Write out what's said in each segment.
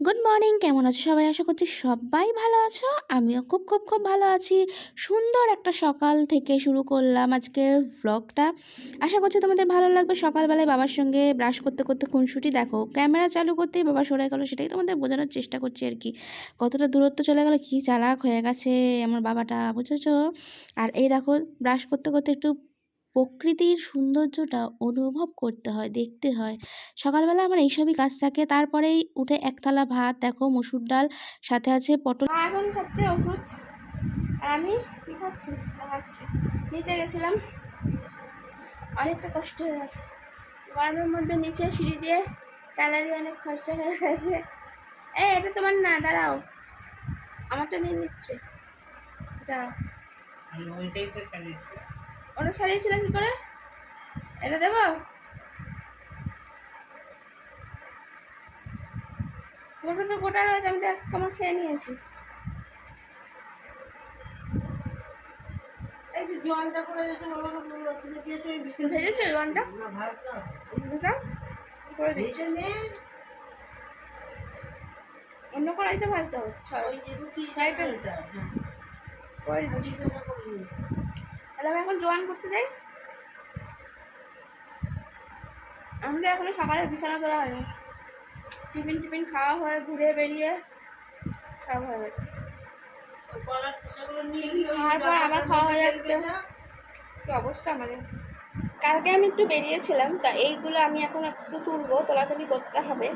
Good morning কেমন আছো সবাই? আশা করছি সবাই ভালো আছো। আমিও খুব খুব খুব ভালো আছি। সুন্দর একটা সকাল থেকে শুরু করলাম আজকের ব্লগটা আশা করছি তোমাদের ভালো লাগবে। সকালবেলায় বাবার সঙ্গে ব্রাশ করতে করতে খুনসুটি। দেখো ক্যামেরা চালু করতেই বাবা সরে গেলো, সেটাই তোমাদের বোঝানোর চেষ্টা করছি আর কি। কতটা দূরত্ব চলে গেলো, কী চালাক হয়ে গেছে আমার বাবাটা, বুঝেছ? আর এই দেখো ব্রাশ করতে করতে একটু প্রকৃতির সৌন্দর্যটা অনুভব করতে হয় দেখতে হয়। সকালবেলা আমার এইসবই কাজ থাকে তারপরেই উঠে এক থালা ভাত দেখো মসুর ডাল সাথে আছে পটল এখন খাচ্ছে ওষুধ। আর আমি কি খাচ্ছি? খাচ্ছি। নিচে গেছিলাম। অনেকটা কষ্ট হয়ে গেছে। গরমের মধ্যে নিচে সিঁড়ি দিয়ে ক্যালারি অনেক খরচা হয়ে গেছে। এই এটা তোমার না দাঁড়াও। আমারটা নিয়ে নিচ্ছে। এটা ওইটাই তো চালিয়েছি। ওটা সারিয়েছিল কি করে? এটা দেবো? ওটা তো গোটা রয়েছে আমি তো এক কামড় খেয়ে নিয়েছি। ভেজেছো জোয়ানটা করে অন্য কড়াইতে ভাজতে হবে ছয়? হ্যাঁ। করে দিচ্ছি। তাহলে আমি এখন জোয়ান করতে যাই। আমাদের এখনও সকালে বিছানা তোলা হয়নি। টিফিন টিফিন খাওয়া হয় ঘুরে বেরিয়ে সব হয়ে গেছে। ওই কলার খোসাগুলো নিয়ে গিয়ে ওই খাওয়ার পর আবার খাওয়া হয়ে যাচ্ছে। কি অবস্থা আমাদের? কালকে আমি একটু বেরিয়েছিলাম তা এইগুলো আমি এখন একটু তুলবো তোলাতুলি করতে হবে।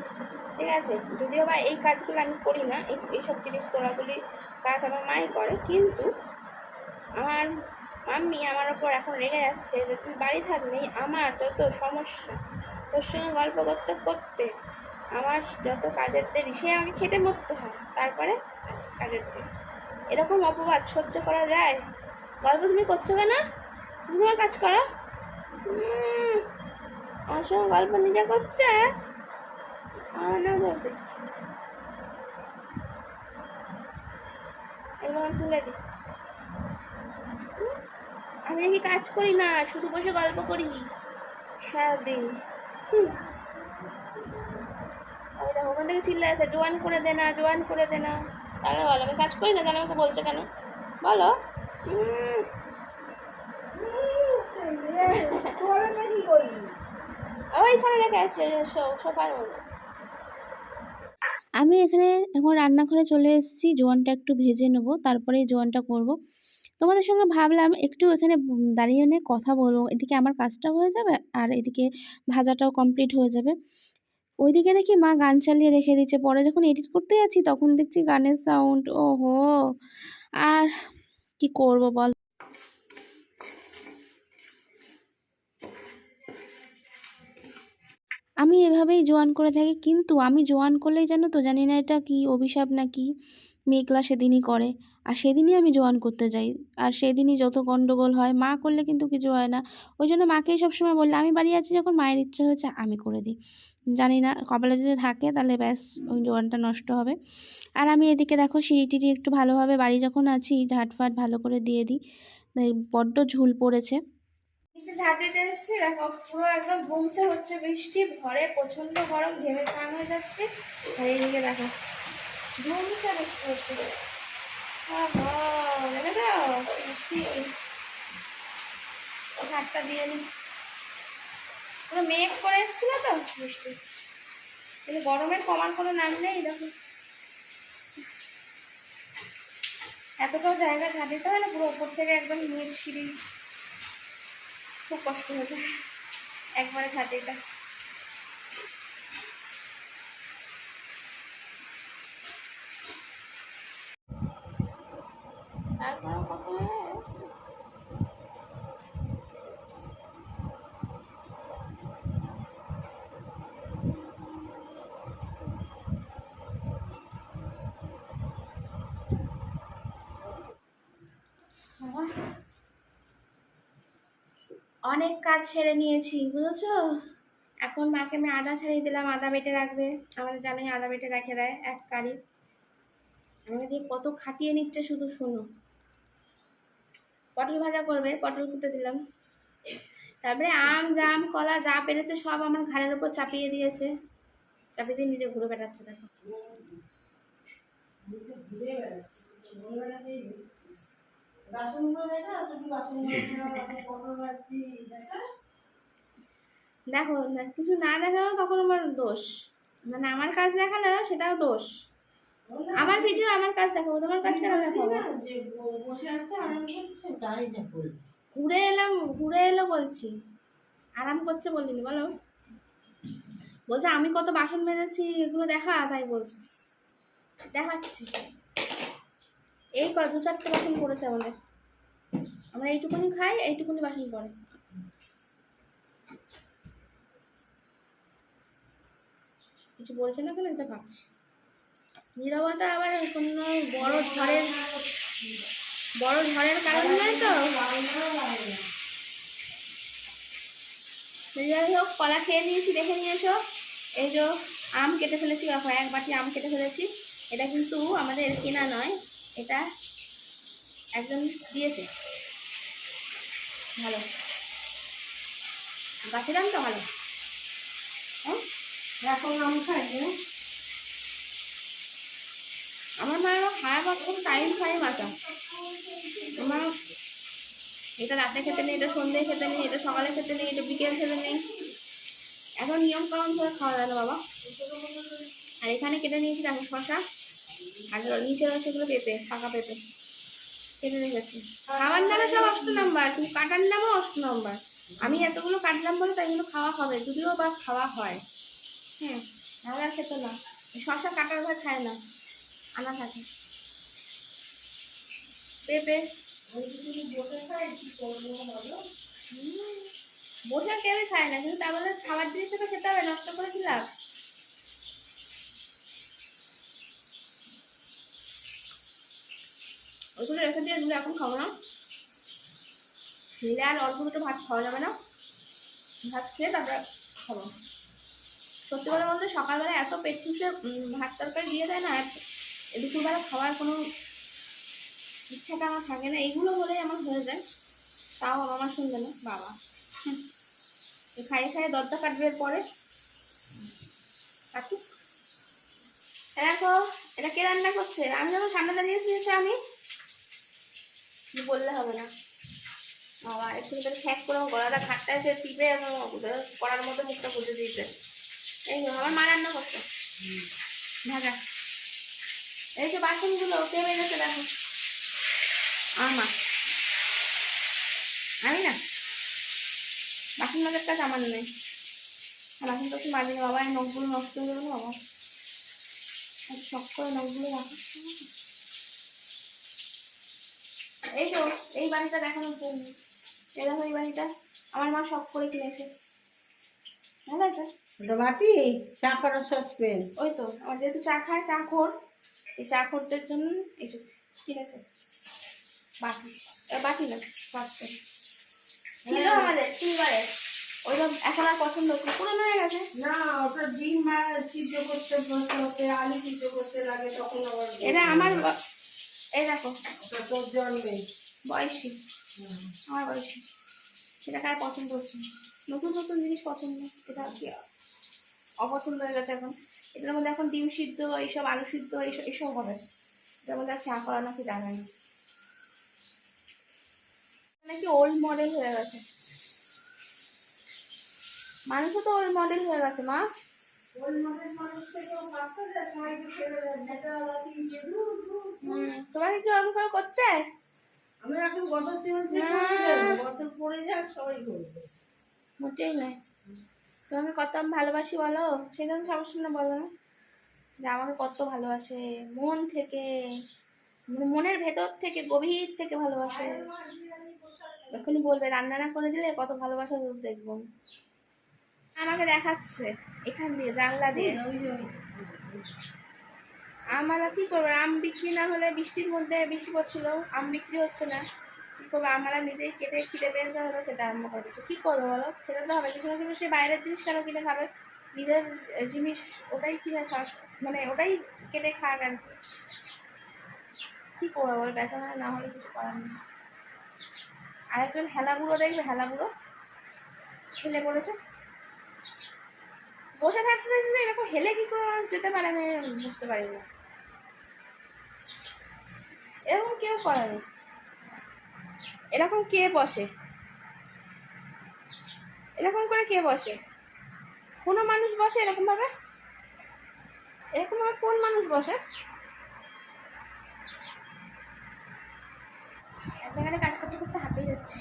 ঠিক আছে? যদিও বা এই কাজগুলো আমি করি না এই এইসব জিনিস তোলাগুলি কাজ আমার মাই করে কিন্তু আমার মাম্মি আমার ওপর এখন রেগে যাচ্ছে যে তুই বাড়ি থাকলে আমার যত সমস্যা, তোর সঙ্গে গল্প করতে করতে আমার যত কাজের দেরি, সে আমাকে খেটে মরতে হয়, তারপরে কাজের দেরি এরকম অপবাদ সহ্য করা যায়? গল্প তুমি করছ কেন? তুমি তোমার কাজ করো। আমার সঙ্গে গল্প নিজে করছে? আমার দোষ দিচ্ছে এবার আমি তুলে দিই উম, আমি নাকি কাজ করি না, শুধু বসে গল্প করি। সারাদিন। ওখান থেকে চিল্লা আছে জোয়ান করে দে না, জোয়ান করে দে না। তাহলে বলো, আমি কাজ করি না, তাহলে আমাকে বলছে কেন? বলো। আমি এখানে এখন রান্নাঘরে চলে এসেছি, জোয়ানটা একটু ভেজে নেব তারপরে জোয়ানটা করব। তোমাদের সঙ্গে ভাবলাম একটু এখানে দাঁড়িয়ে নিয়ে কথা বলব। এদিকে আমার কাজটাও হয়ে যাবে আর এদিকে ভাজাটাও কমপ্লিট হয়ে যাবে। ওইদিকে দেখি মা গান চালিয়ে রেখে দিচ্ছে পরে যখন এডিট করতে যাচ্ছি তখন দেখছি গানের সাউন্ড ওহো! আর কি করব বল? আমি এভাবেই জোয়ান করে থাকি, কিন্তু আমি জোয়ান করলেই জানো তো জানি না এটা কি অভিশাপ না কি মেঘলা সেদিনই করে। আর সেদিনই আমি জোয়ান করতে যাই। আর সেদিনই যত গণ্ডগোল হয়, মা করলে কিন্তু কিছু হয় না। ওই জন্য মাকেই সবসময় বললে, আমি বাড়ি আছি যখন মায়ের ইচ্ছে হয়েছে, আমি করে দিই। জানি না, কপালে যদি থাকে তাহলে ব্যাস, ওই জোয়ানটা নষ্ট হবে। আর আমি এদিকে দেখো, সিঁড়ি টিড়ি একটু ভালোভাবে বাড়ি যখন আছি, ঝাটফাট ভালো করে দিয়ে দিই। বড্ড ঝুল পড়েছে। নিচে দেখো, পুরো একদম ধুমসে হচ্ছে বৃষ্টি ঘরে প্রচণ্ড গরম, ঘেমে স্নান হয়ে যাচ্ছে। আর এইদিকে দেখো দেখে তো বৃষ্টি ঝাঁটটা দিয়ে নি পুরো মেঘ করে এসেছিল তো বৃষ্টি। কিন্তু গরমের কমার কোনো নাম নেই দেখো এতটাও জায়গা ঝাঁটিতে হয় না পুরো ওপর থেকে একদম নিচ সিঁড়ি খুব কষ্ট হয়ে একবারে ছাটিটা তারপরে কত বাবা অনেক কাজ সেরে নিয়েছি, বুঝেছ? এখন মাকে আমি আদা ছাড়িয়ে দিলাম, আদা বেটে রাখবে। আমাদের জামাই আদা বেটে রেখে দেয় এক কারি। আমাকে দিয়ে কত খাটিয়ে নিচ্ছে শুধু শুনো। পটল ভাজা করবে, পটল কুটে দিলাম। তারপরে আম, জাম, কলা যা পেরেছে সব আমার ঘাড়ের উপর চাপিয়ে দিয়েছে। চাপিয়ে দিয়ে নিজে ঘুরে বেড়াচ্ছে, দেখো ঘুরে বেড়াচ্ছি ভোরবেলাতেই ঘুরছি। বাসনগুলো দেখা কিছু না দেখাও তখন আমার দোষ। মানে আমার কাজ দেখালেও সেটাও দোষ। আমার ভিডিও আমার কাজ দেখাবো তোমার কাজ কেন দেখাবো? ঘুরে এলাম ঘুরে এলো বলছি। আরাম করছে বলিনি বলো। বলছে আমি কত বাসন মেজেছি এগুলো দেখা? তাই বলছি। দেখাচ্ছি। এই করে দু চারটে বাসন পড়েছে আমাদের। আমরা এইটুকুনি খাই, এইটুকুনি বাসন পড়ে। কিছু বলছে না কেন? এটা ভাবছি। নিরবতা আবার কোনো বড় ঝড়ের বড় ঝড়ের কারণ নয় তো? যাই হোক, কলা খেয়ে নিয়েছি, দেখে নিয়ে এসো। এই যে আম কেটে ফেলেছি এক বাটি আম কেটে ফেলেছি। এটা কিন্তু আমাদের কেনা নয়। এটা একজন দিয়েছে। ভালো। গাছের তো ভালো। হ্যাঁ? এখন খাই আমার মায়ের খাওয়া বা খুব টাইম ফাইম আছে আমার এটা রাতে খেতে নেই, এটা সন্ধ্যে খেতে নেই, এটা সকালে খেতে নেই, এটা বিকেল খেতে নেই। এখন নিয়ম কারণ করে খাওয়া যায় না বাবা। আর এখানে কেটে নিয়েছি দেখো শশা আর নিচে এগুলো পেঁপে ফাঁকা পেঁপে। কেটে রেখেছি খাওয়ার নামে সব অষ্ট নাম্বার, কিন্তু কাটার নামও অষ্ট নাম্বার। আমি এতগুলো কাটলাম বলে তাই এগুলো খাওয়া হবে, যদিও বা খাওয়া হয়। হ্যাঁ নাহলে আর খেতো না। শশা কাটার ভাত খায় না, আনা থাকে। পেঁপে। বসে কেউই খায় না, কিন্তু তা বলে খাবার জিনিসটা তো খেতে হবে, নষ্ট করে লাভ? ওইগুলো রেখে দিয়ে এগুলো এখন খাব না। খেলে আর অল্প দুটো ভাত খাওয়া যাবে না। ভাত খেয়ে তারপরে খাব। সত্যি কথা বলতে সকালবেলা এত পেট চুষে ভাত তরকারি দিয়ে দেয় না দুপুরবেলা খাওয়ার কোনো ইচ্ছাটা আমার থাকে না। এগুলো হলেই আমার হয়ে যায়। তাও আমার শুনবে না, বাবা। খাইয়ে খাইয়ে দরজা কাটবে পরে। কাটুক। এটা কে রান্না করছে? আমি যখন সামনে দাঁড়িয়েছি আমি বললে হবে না। বাবা একটু তাহলে খ্যাক করে গলাটা খাটটা এসে টিপে আমার করার মতো মুখটা বুঝে দিয়েছে। এই আমার মা রান্না করছে। ভাজা এই যে বাসনগুলো কে বেজেছে দেখো। আমার আমি না। বাসন মাজার কাজ আমার নেই। বাসন টাসন মাজি না বাবা এই নখগুলো নষ্ট হয়ে না বাবা। শখ করে নখগুলো রাখা এই তো এই বাড়িটা দেখানোর জন্য এই দেখো এই বাড়িটা। আমার মা শখ করে কিনেছে। ভালো আছে? বাটি? চা করার সসপেন ওই তো আমার যেহেতু চা খায় চা খোর এই চা খোরদের জন্য এই কিনেছে। বাটি। বাটি না পাত্র ছিল আমাদের সিলভারের ওইটা এখন আর পছন্দ হচ্ছে পুরনো হয়ে গেছে। না ওটা ডিম সিদ্ধ করতে হতে আলু সিদ্ধ করতে লাগে তখন আবার এটা আমার এই দেখো। তোর জন্মে বয়সী। আমার বয়সী। সেটাকে আর পছন্দ? হচ্ছে নতুন নতুন জিনিস পছন্দ। এটা কি অপছন্দ হয়ে গেছে এখন? এটার মধ্যে এখন ডিম সিদ্ধ এইসব আলু সিদ্ধ এইসব এইসব হবে। এটার মধ্যে আর চা করা নাকি জানা নেই। নাকি ওল্ড মডেল হয়ে গেছে। মানুষও তো ওল্ড মডেল হয়ে গেছে মা। তোমাকে কি ওরকম করে করছে? আমি এখন গত চলছে গত পড়ে যাক সবাই করবে। মোটেই নয়। তোমাকে কত আমি ভালোবাসি বলো? সেটা সবার সামনে বলো না। যে আমাকে কত ভালোবাসে মন থেকে মানে মনের ভেতর থেকে গভীর থেকে ভালোবাসে। এখনই বলবে রান্না না করে দিলে কত ভালোবাসা দেখব। আমাকে দেখাচ্ছে এখান দিয়ে জানলা দিয়ে। আমরা কি করব? আম বিক্রি না হলে বৃষ্টির মধ্যে বৃষ্টি পড়ছিল আম বিক্রি হচ্ছে না। কি করব? আমরা নিজেই কেটে খিদে পেয়েছে হলো খেতে আরম্ভ করে দিচ্ছি কী করব বলো? খেতে তো হবে কিছু না কিছু সে বাইরের জিনিস কেন কিনে খাবে? নিজের জিনিস ওটাই কিনে খা মানে ওটাই কেটে খা কেন কি। করব বল? বেচা না হলে কিছু করার নেই। আরেকজন হেলা বুড়ো দেখবে? হেলা বুড়ো হেলে পড়েছে বসে থাকতে থাকতে এরকম হেলে কি করে মানুষ যেতে পারে আমি বুঝতে পারি না। এরকম কেউ করে না। এরকম কে বসে? এরকম করে কে বসে? কোনো মানুষ বসে এরকম ভাবে? এরকম ভাবে কোন মানুষ বসে? জায়গায় কাজ করতে করতে হাঁপিয়ে যাচ্ছি।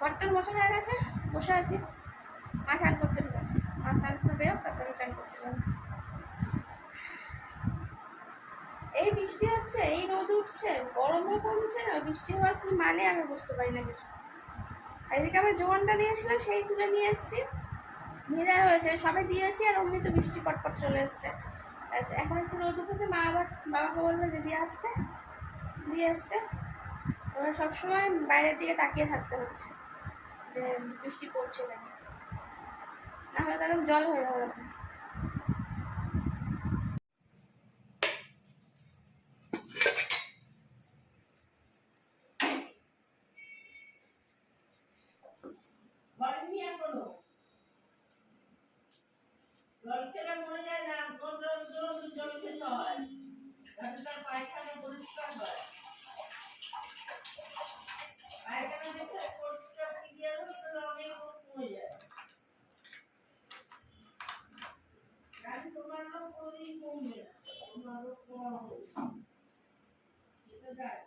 কট্টার বসা হয়ে গেছে, বসে আছি। মা স্নান করতে ঠিক আছে মা স্নান বেরোক তারপরে স্নান করতে এই বৃষ্টি হচ্ছে, এই রোদ উঠছে, গরমও কমছে না, বৃষ্টি হওয়ার কি মানে আমি বুঝতে পারি না কিছু। আর এদিকে আমার জোয়ানটা দিয়েছিলাম, সেই তুলে নিয়ে এসেছি। ভেজা রয়েছে, সবে দিয়েছি আর অমনি তো বৃষ্টি পটপট চলে এসছে। এখন একটু রোদ উঠেছে, মা আবার, বাবাকে বলল যে দিয়ে আসতে। দিয়ে এসছে। এবার সবসময় বাইরের দিকে তাকিয়ে থাকতে হচ্ছে যে বৃষ্টি পড়ছে নাকি। না হলে জল হয়ে যাবে তখন। বাড়ি এখনও জল খেলে মরে যায় না কোন জল জল জল খেতে হয় যাতে তার পায়খানা পরিষ্কার হয় পায়খানা যেতে পরিষ্কার ক্লিয়ার হবে তাহলে অনেক রোগ কমে যায় কারণ তোমার রোগ কোনোদিন কমবে না তোমার রোগ কমা হবে এটা যায়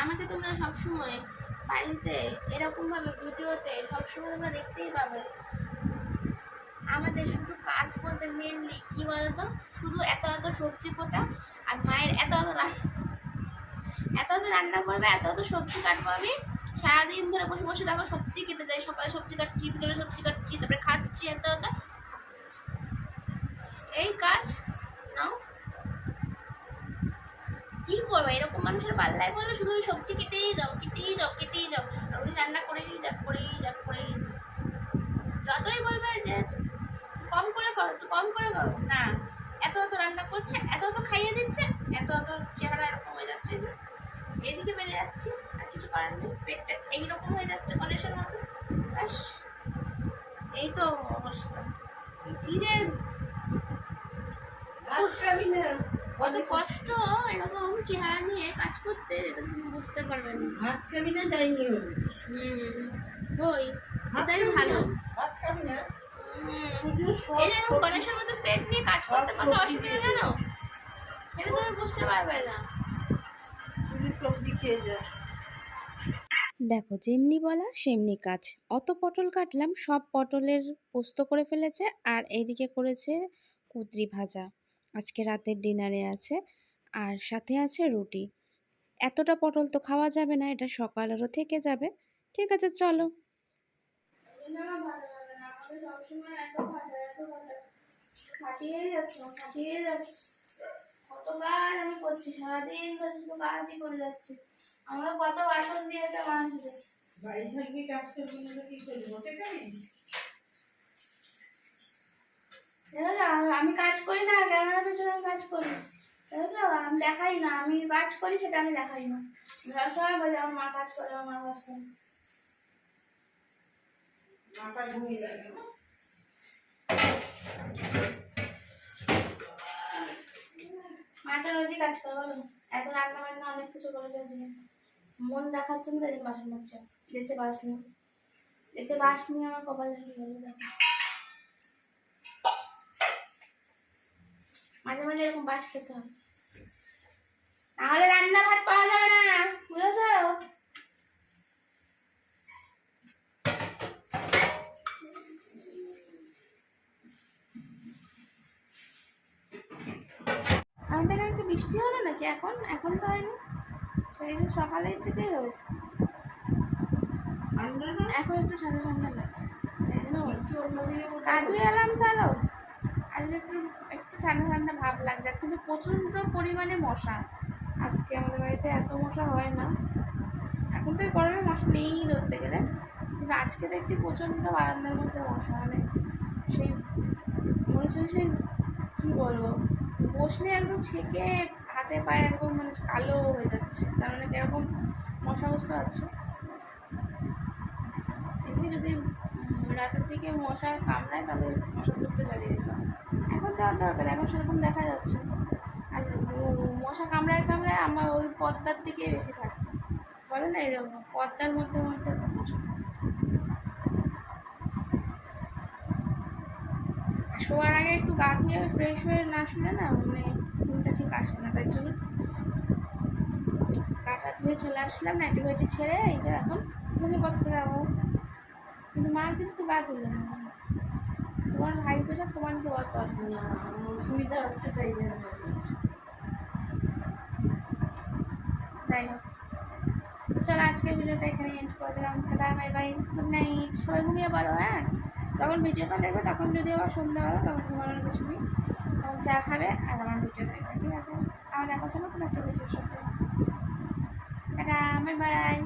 আমাকে তোমরা সবসময় বাড়িতে এরকমভাবে ভিডিওতে সবসময় তোমরা দেখতেই পাবে। আমাদের শুধু কাজ বলতে মেনলি কি বলতো? শুধু এত এত সবজি পোটা আর মায়ের এত এত এত এত রান্না করবে, এত এত সবজি কাটবো আমি। সারাদিন ধরে বসে বসে দেখো সবজি কেটে যাই সকালে সবজি কাটছি, বিকেলে সবজি কাটছি, তারপরে খাচ্ছি এত এত। এই কাজ করব এরকম মানুষের পাল্লায় বললে শুধু সবজি কেটেই যাও কেটেই যাও কেটেই যাও আর উনি রান্না করেই যাক করেই যাক করেই। যতই বলবে যে কম করে করো, একটু কম করে করো, না। এত এত রান্না করছে, এত এত খাইয়ে দিচ্ছে, এত এত চেহারা এরকম হয়ে যাচ্ছে এদিকে বেড়ে যাচ্ছে, আর কিছু করার নেই। পেটটা এইরকম হয়ে যাচ্ছে গণেশের মতো ব্যাস, এই তো অবস্থা। কি না? কত কষ্ট এরকম চেহারা নিয়ে কাজ করতে এটা তুমি বুঝতে পারবে না। ভাত খাবি না ওই ওটাই ভালো। ভাত খাবি না। হুম। শুধু সব এই যে সবজি- গণেশের মতো পেট নিয়ে কাজ করতে কত অসুবিধা জানো? এটা তুমি বুঝতে পারবে না। সবজি খেয়ে যা দেখো যেমনি বলা সেমনি কাজ। অত পটল কাটলাম সব পটলের পোস্ত করে ফেলেছে আর এইদিকে করেছে কুদরি ভাজা। আজকে রাতের ডিনারে আছে। আর সাথে আছে রুটি। এতটা পটল তো খাওয়া যাবে না এটা সকালেরও থেকে যাবে। ঠিক আছে চলো। খাটিয়েই যাচ্ছে কত আমি করছি সারাদিন ধরে কাজই করে যাচ্ছি। আমাকে কত বাসন দিয়েছে মানুষকে বাড়ি থাকবি কাজ করবি না কি করবি? বসে খাবি আমি- কাজ করি না ক্যামেরার পেছনে কাজ করি। দেখেছ? আমি দেখাই না আমি কাজ করি সেটা আমি দেখাই না। আমি সবসময় বলি আমার মা কাজ করে আমার মা কাজ করে। মাথা ঘুমিয়ে যাবে না মাটা রোজই কাজ করে বলো। এখন রান্না বান্না অনেক কিছু করেছে আজকে। মন রাখার জন্য তাই বাসন মারছে দেশে বাস নিয়ে দেশে বাস নিয়ে আমার কপাল কি হলো দেখো মাঝে এরকম বাস খেতে হবে। তাহলে রান্না ভাত পাওয়া যাবে না বুঝেছ? আমাদের এখানে কি বৃষ্টি হলো নাকি এখন? এখন তো হয়নি। সেই সকালের দিকেই হয়েছে। এখন একটু ঠান্ডা ঠান্ডা লাগছে। কাজু এলাম তাহলে। আজকে একটু একটু ঠান্ডা ঠান্ডা ভাব লাগছে, কিন্তু প্রচণ্ড পরিমাণে মশা। আজকে আমাদের বাড়িতে এত মশা হয় না। এখন তো গরমে মশা নেই ধরতে গেলে। কিন্তু আজকে দেখছি প্রচণ্ড বারান্দার মধ্যে মশা মানে সেই মনে হচ্ছে সেই কী বলব? বসলে একদম ছেঁকে হাতে পায়ে একদম মানে কালো হয়ে যাচ্ছে। তার মানে কীরকম মশা বুঝতে পারছ এমনি যদি রাতের দিকে মশা কামড়ায় তাহলে মশা ধরতে হবে এখন দেওয়ার দরকার এখন সেরকম দেখা যাচ্ছে আর মশা কামড়ায় কামড়ায় আমার ওই পদ্মার দিকে বেশি থাকে। বলে না এরকম, পদ্মার মধ্যে মধ্যে শোয়ার আগে একটু গা ধুয়ে ফ্রেশ হয়ে না শুলে না মানে ঘুমটা ঠিক আসে না তাই জন্য গাটা ধুয়ে চলে আসলাম নাইটি ফাইটি ছেড়ে এই যে এখন ঘুমি করতে যাব। কিন্তু মা কিন্তু গা তুলে না। তোমার ভাই পেশাব তোমার কি অত আমার হচ্ছে তাই জন্য। যাই হোক চলো, আজকে ভিডিওটা এখানে এন্ড করে দিলাম। টাটা বাই বাই গুড নাইট সবাই ঘুমিয়ে পারো হ্যাঁ? যখন ভিডিওটা দেখবে, তখন যদি আবার সন্ধ্যাবেলা তখন ঘুমানোর কিছু নেই। তখন চা খাবে আর আমার ভিডিও দেখবে, ঠিক আছে? আমার দেখা হচ্ছে নতুন একটা ভিডিওর সাথে। Tata bye by